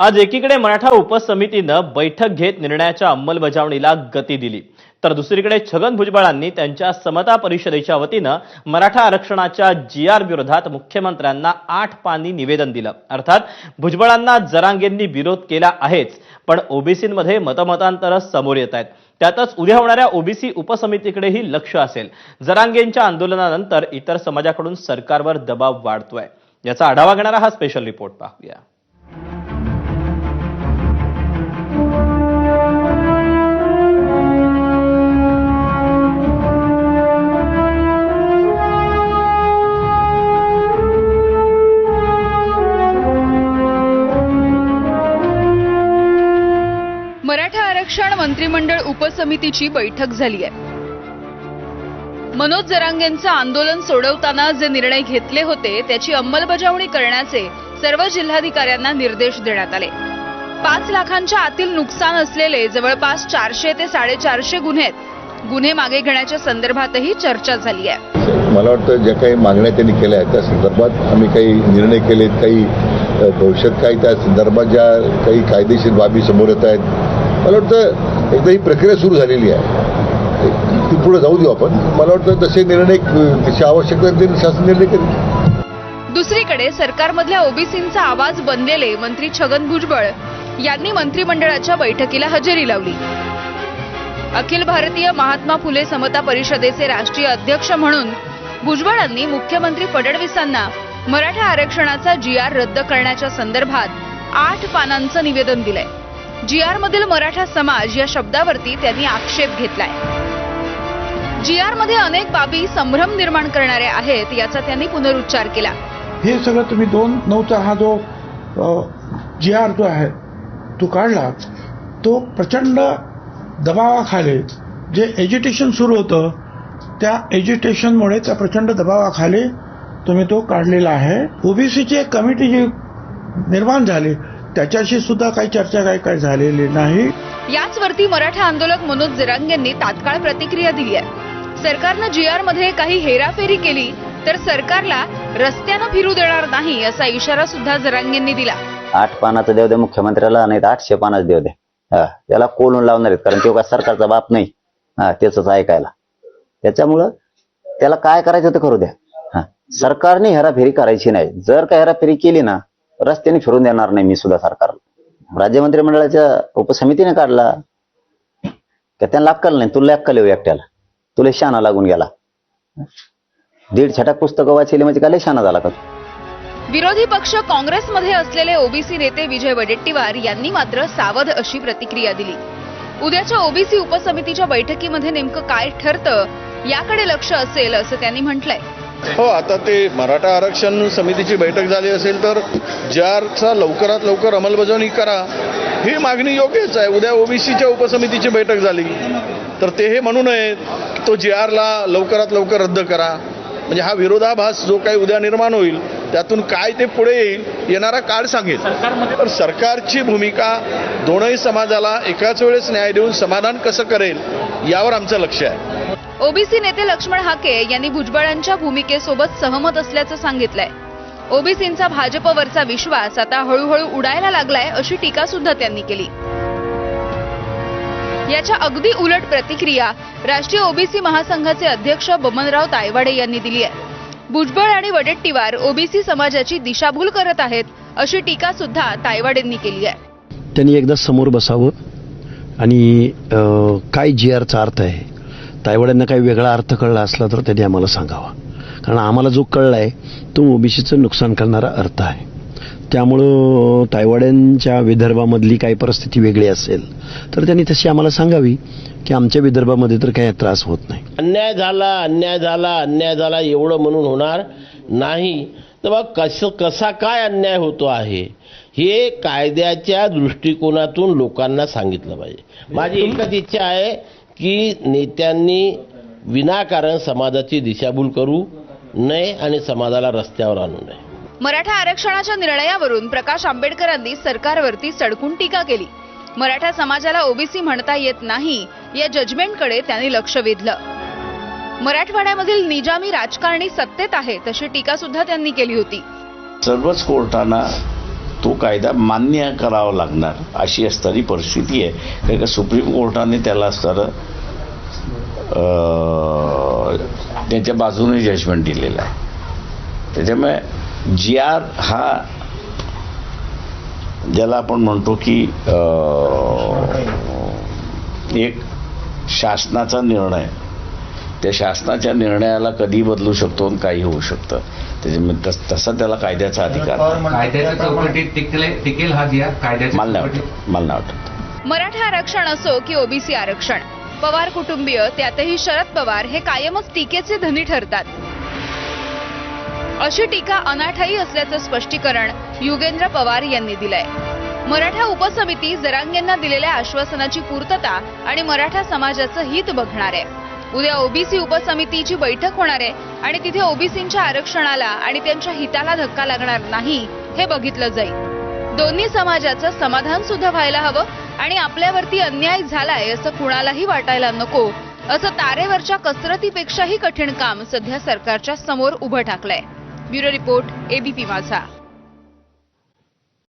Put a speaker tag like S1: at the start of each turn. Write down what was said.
S1: आज एकीकडे मराठा उपसमितीनं बैठक घेत निर्णयाच्या अंमलबजावणीला गती दिली. तर दुसरीकडे छगन भुजबळांनी त्यांच्या समता परिषदेच्या वतीनं मराठा आरक्षणाच्या जी आर विरोधात मुख्यमंत्र्यांना आठ पानी निवेदन दिलं. अर्थात भुजबळांना जरांगेंनी विरोध केला आहेच पण ओबीसींमध्ये मतमतांतर समोर येत आहेत. त्यातच उद्या होणाऱ्या ओबीसी उपसमितीकडेही लक्ष असेल. जरांगेंच्या आंदोलनानंतर इतर समाजाकडून सरकारवर दबाव वाढतोय. याचा आढावा घेणारा हा स्पेशल रिपोर्ट पाहूया.
S2: मराठा आरक्षण मंत्रिमंडळ उपसमितीची बैठक झाली आहे. मनोज जरांगेंचं आंदोलन सोडवताना जे निर्णय घेतले होते त्याची अंमलबजावणी करण्याचे सर्व जिल्हाधिकाऱ्यांना निर्देश देण्यात आले. पाच लाखांच्या आतील नुकसान असलेले जवळपास चारशे ते साडेचारशे गुन्हे आहेत. गुन्हे मागे घेण्याच्या संदर्भातही चर्चा झाली आहे.
S3: मला वाटतं ज्या काही मागण्या त्यांनी केल्या आहेत त्या संदर्भात आम्ही काही निर्णय केलेत काही भविष्यात काही त्या संदर्भात ज्या काही कायदेशीर बाबी समोर येत आहेत मला वाटतं एकदा ही प्रक्रिया सुरू झालेली आहे. ती पुढे जाऊ देऊ आपण. मला वाटतं तसे निर्णय आवश्यक तशी आवश्यकता शासन निर्णय करेल.
S2: दुसरीकडे सरकारमधल्या ओबीसींचा आवाज बनलेले मंत्री छगन भुजबळ यांनी मंत्रिमंडळाच्या बैठकीला हजेरी लावली. अखिल भारतीय महात्मा फुले समता परिषदेचे राष्ट्रीय अध्यक्ष म्हणून भुजबळांनी मुख्यमंत्री फडणवीसांना मराठा आरक्षणाचा जी आर रद्द करण्याच्या संदर्भात आठ पानांचं निवेदन दिलंय. जी आर मधील मराठा समाज या शब्दावरती त्यांनी आक्षेप घेतलाय. जी आरमध्ये अनेक बाबी संभ्रम निर्माण करणाऱ्या आहेत याचा त्यांनी पुनरुच्चार केला.
S4: हे सगळं तुम्ही दोन नऊचा हा जो जी आर जो आहे तो काढला तो प्रचंड दबावाखाली जे एज्युटेशन सुरू होतं त्या एज्युटेशनमुळे त्या प्रचंड दबावाखाली तुम्ही तो काढलेला आहे. ओबीसीची एक कमिटी जी निर्माण झाली त्याच्याशी सुद्धा काही चर्चा काही काही झालेली नाही.
S2: याचवरती मराठा आंदोलक मनोज जरांगेंनी तात्काळ प्रतिक्रिया दिली आहे. सरकारनं जी आरमध्ये काही हेराफेरी केली तर सरकारला रस्त्यानं फिरू देणार नाही असा इशारा सुद्धा जरांगेंनी दिला.
S5: आठ पानाचं देऊ दे मुख्यमंत्र्याला नाही तर आठशे पानाचं देऊ दे. हा त्याला कोलून लावणार आहेत कारण तो काय सरकारचा बाप नाही. हा त्याच ऐकायला. त्याच्यामुळं त्याला काय करायचं ते करू द्या. हा सरकारने हेराफेरी करायची नाही. जर का हेराफेरी केली ना रस्त्याने फिरून देणार नाही मी सुद्धा सरकारला राज्य मंत्रिमंडळाच्या उपसमितीने काढला. का त्यांना अक्कल नाही? तुला अक्कल येऊ हो एकट्याला. तुला शाना लागून गेला. दीड छटाक पुस्तकं वाचली म्हणजे काय लय शाना झाला का
S2: विरोधी पक्ष काँग्रेसमध्ये असलेले ओबीसी नेते विजय वडेट्टीवार यांनी मात्र सावध अशी प्रतिक्रिया दिली. उद्याच्या ओबीसी उपसमितीच्या बैठकीमध्ये नेमकं काय ठरतं याकडे लक्ष असेल असं त्यांनी म्हटलंय.
S6: हो आता ते मराठा आरक्षण समितीची बैठक झाली असेल तर ज्याचा लवकरात लवकर अंमलबजावणी करा ही मागणी योग्यच आहे. उद्या ओबीसीच्या उपसमितीची बैठक झाली. तर ते हे म्हणू नये तो जी आरला लवकरात लवकर रद्द करा. म्हणजे हा विरोधाभास जो काही उद्या निर्माण होईल त्यातून काय ते पुढे येईल येणारा काळ सांगेल. तर सरकारची भूमिका दोनही समाजाला एकाच वेळेस न्याय देऊन समाधान कसं करेल यावर आमचं लक्ष आहे.
S2: ओबीसी नेते लक्ष्मण हाके यांनी भुजबळांच्या भूमिकेसोबत सहमत असल्याचं सांगितलंय. ओबीसींचा भाजपवरचा विश्वास आता हळूहळू उडायला लागलाय अशी टीका सुद्धा त्यांनी केली. याच्या अगदी उलट प्रतिक्रिया राष्ट्रीय ओबीसी महासंघाचे अध्यक्ष बमनराव तायवाडे यांनी दिली आहे. भुजबळ आणि वडेट्टीवार ओबीसी समाजाची दिशाभूल करत आहेत अशी टीका सुद्धा तायवाडेंनी केली आहे.
S7: त्यांनी एकदा समोर बसावं आणि काय जी आरचा अर्थ आहे ताईवड्यांना काही वेगळा अर्थ कळला असला तर त्यांनी आम्हाला सांगावा. कारण आम्हाला जो कळला आहे तो ओबीसीचं नुकसान करणारा अर्थ आहे. त्यामुळं तायवाड्यांच्या विदर्भामधली काही परिस्थिती वेगळी असेल तर त्यांनी तशी आम्हाला सांगावी की आमच्या विदर्भामध्ये तर काही त्रास होत नाही.
S8: अन्याय झाला अन्याय झाला अन्याय झाला एवढं म्हणून होणार नाही. तर मग कसं कसा काय अन्याय होतो आहे हे कायद्याच्या दृष्टिकोनातून लोकांना सांगितलं पाहिजे. माझी एकच इच्छा आहे की नेत्यांनी विनाकारण समाजाची दिशाभूल करू नये आणि समाजाला रस्त्यावर आणू नये.
S2: मराठा आरक्षणाच्या निर्णयावरून प्रकाश आंबेडकरांनी सरकारवरती सडकून टीका केली. मराठा समाजाला ओबीसी म्हणता येत नाही या जजमेंटकडे त्यांनी लक्ष वेधलं. मराठवाड्यामधील निजामी राजकारणी सत्तेत आहेत अशी टीका सुद्धा त्यांनी केली होती.
S9: सर्वच कोर्टांना तो कायदा मान्य करावा लागणार अशी असणारी परिस्थिती आहे. कारण का सुप्रीम कोर्टाने त्याला असणारं त्याच्या बाजूने जजमेंट दिलेलं आहे. त्याच्यामुळे जी आर हा ज्याला आपण म्हणतो की एक शासनाचा निर्णय. त्या शासनाच्या निर्णयाला कधी बदलू शकतो आणि काही होऊ शकतं. त्याच्यामुळे तस त्याला कायद्याचा अधिकार आहे.
S10: कायद्याच्या चौकटीत टिकले टिकेल हा जी आर कायद्याच्या
S9: मला नाही वाटत मला नाही वाटत.
S2: मराठा आरक्षण असो की ओबीसी आरक्षण पवार कुटुंबीय त्यातही शरद पवार हे कायमच टीकेचे धनी ठरतात. अशी टीका अनाठाई असल्याचं स्पष्टीकरण युगेंद्र पवार यांनी दिलंय. मराठा उपसमिती जरांगेंना दिलेल्या आश्वासनाची पूर्तता आणि मराठा समाजाचं हित बघणार. आहे उद्या ओबीसी उपसमितीची बैठक होणार आहे आणि तिथे ओबीसींच्या आरक्षणाला आणि त्यांच्या हिताला धक्का लागणार नाही हे बघितलं जाईल. दोन्ही समाजाचं समाधान सुद्धा व्हायला हवं आणि आपल्यावरती अन्याय झालाय असं कुणालाही वाटायला नको असं तारेवरच्या कसरतीपेक्षाही कठीण काम सध्या सरकारच्या समोर उभं ठाकलंय. ब्युरो रिपोर्ट एबीपी माझा.